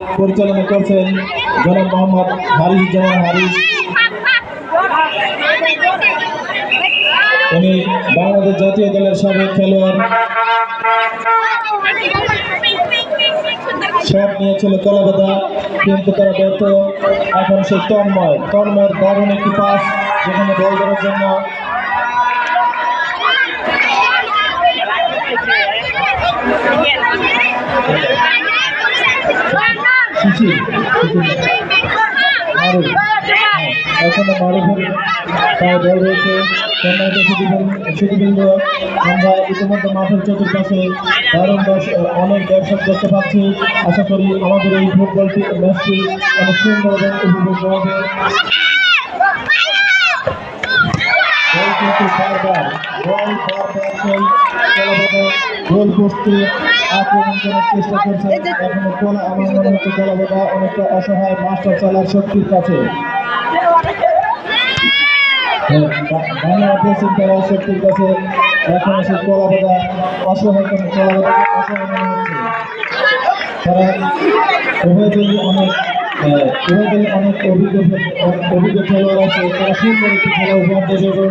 পরিচালনা করছেন জনাব মোহাম্মদ হারিস জামান হারিস। উনি বাংলাদেশ জাতীয় দলের সাবেক খেলোয়াড়। নিয়েছিল কলাবাদা কিন্তু তারা ব্যর্থ। এখন সে তন্ময়। তন্ময়ের দারুণ একটি পাস যেখানে বল জন্য শিশির মারুফ এখনও মারুফের পায়ে রয়েছে সম্মানিত সুদীবৃন্দ আমরা ইতিমধ্যে মাঠের চতুর্পাশে অনেক দর্শক দেখতে পাচ্ছি আশা করি আমাদের এই ফুটবলটি ম্যাচটি অনেক সুন্দর এবং উপভোগ্য হবে বল কিন্তু বারবার বল সেই কলাবাদা গোল পোস্টে আক্রমণ করার চেষ্টা করছে। এখনও কোলা আমার মনে হচ্ছে কলাবাদা অনেকটা অসহায় মাস্টার চালার শক্তির কাছে। হ্যাঁ, বাংলা প্রেসিং করার শক্তির কাছে এখন সে কলাবাদা অসহায় কোনো কলাবাদা অসহায় মনে হচ্ছে। তারা উভয় অনেক উভয় দলই অনেক অভিজ্ঞ অভিজ্ঞ খেলোয়াড় আছে, তারা সুন্দর একটি খেলা উপহার দেবে এবং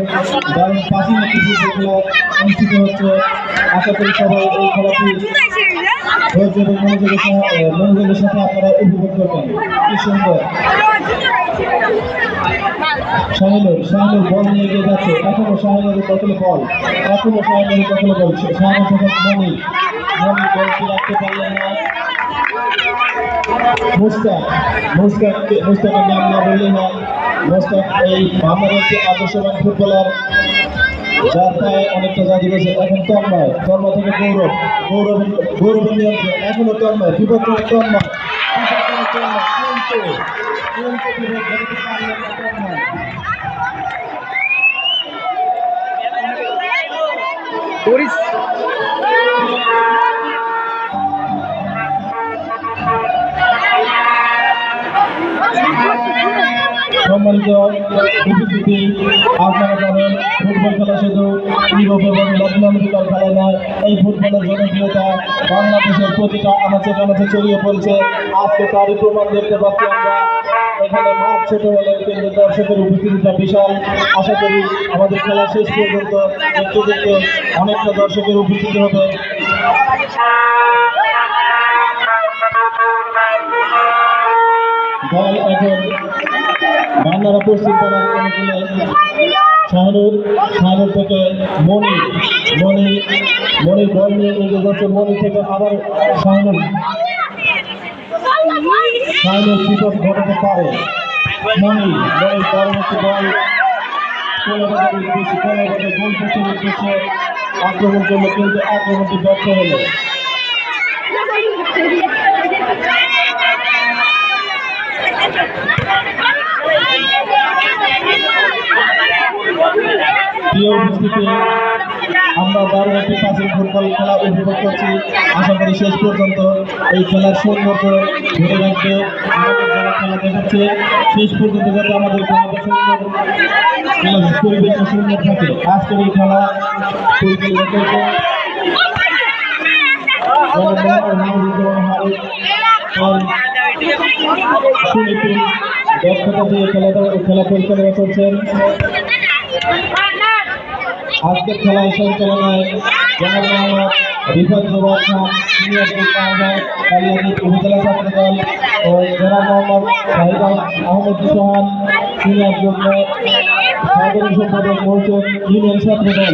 দারুণ প্রাচীন একটি খেলা অনুষ্ঠিত হচ্ছে, আশা করি সবাই এই খেলাটি ধৈর্য এবং মনোযোগের মনি। মনি মুস্তাক মুস্তাক মুস্তাকের নাম না বললেই না। মুস্তাক এই বাংলাদেশে আদর্শবান ফুটবলার, যার পায়ে অনেকটা জাদু রয়েছে। এখন তন্ময় তন্ময় থেকে গৌরব গৌরব গৌরবের নিয়ন্ত্রণ এখনও তন্ময় বিপজ্জনক তন্ময়। তন্ময় ফুটবল খেলা শুধু ইউরোপ এবং দক্ষিণ আমেরিকার এই ফুটবলের জনপ্রিয়তা বাংলাদেশের প্রতিটা আনাচে কানাচে ছড়িয়ে পড়ছে। আজকে তারই প্রমাণ দেখতে পাচ্ছি আমরা। এখানে মাঠ ছোট হলে কিন্তু দর্শকের উপস্থিতিটা বিশাল। আশা করি আমাদের খেলা শেষ পর্যন্ত দেখতে দেখতে অনেকটা দর্শকের উপস্থিতি হবে। দল এখন বাংলারা পশ্চিম পাড়ার অনুকূলে শাহরুর শাহরুর থেকে মণি মণি মণি বল নিয়ে এগিয়ে থেকে আবার শাহরুর শাহরুর বিপদ ঘটাতে পারে। মণি মণি পরবর্তী বল। কলকাতার আক্রমণ করল কিন্তু আক্রমণটি ব্যর্থ হলো। আমরা দারুণ একটি প্রাচীন ফুটবল খেলা উপভোগ করছি। আশা করি শেষ পর্যন্ত এই খেলার সৌন্দর্য ধরে রাখবে। খেলা দেখাচ্ছে, শেষ পর্যন্ত যাতে আমাদের খেলাটা সুন্দর খেলা থাকে। আজকের এই খেলা পরিচালনা করছে খেলাটা খেলা পরিচালনা করছেন। আজকের খেলায় সঞ্চালনায় জনাব সিনিয়র দল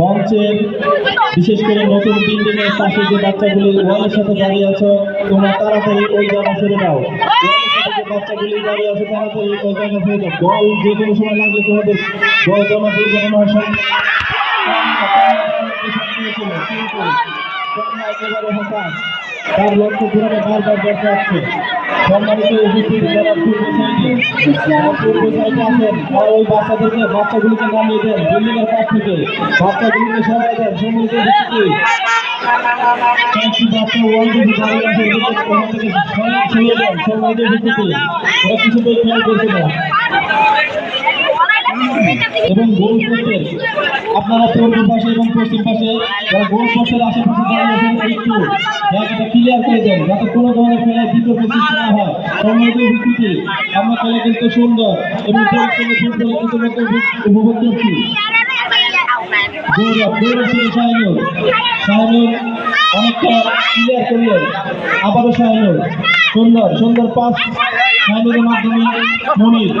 মঞ্চের বিশেষ করে নতুন বিল্ডিংয়ের পাশে যে বাচ্চাগুলি ওয়ালের সাথে দাঁড়িয়ে আছো, তোমরা তাড়াতাড়ি ওই জায়গা ছেড়ে দাও। বাচ্চাগুলি দাঁড়িয়ে আছে তাড়াতাড়ি ওই জায়গা ছেড়ে দাও বল যে কোনো সময় লাগলে তোমাদের বল জমা দুর্ঘটনা হওয়ার সম- একেবারে হতাশ তার লক্ষ্য ঘুরানো বারবার ব্যর্থ হচ্ছে সম্মানিত তারা বাচ্চাদেরকে, বাচ্চাগুলিকে নামিয়ে দেন। বিল্ডিং এর কাছ থেকে বাচ্চাগুলিকে সরাই দেন। সম্মানিত উপস্থিতি বাচ্চা ওয়াল দিয়ে দাঁড়িয়ে আছে ওখান থেকে সরিয়ে সরিয়ে দেন সম্মানিত উপস্থিতি ওরা কিছুতেই খেয়াল করছে না এবং গোল পোস্টের আপনারা পূর্ব পাশে এবং পশ্চিম পাশে যারা গোল পোস্টের আশেপাশে দাঁড়িয়ে আছেন একটু জায়গাটা ক্লিয়ার করে দেন যাতে কোনো ধরনের খেলায় বিতর্ক সৃষ্টি না হয় সম্মানিত উপস্থিতি আমরা খেলা কিন্তু সুন্দর এবং পরিশ্রমী ফুটবল ইতিমধ্যে উপভোগ করছি গৌরব গৌরব শাহিনুর অনেকটা ক্লিয়ার করলেন। আবারও শাহিনুর। সুন্দর সুন্দর পাস শাহিনুরের মাধ্যমে মনির।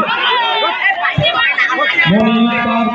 মনির তার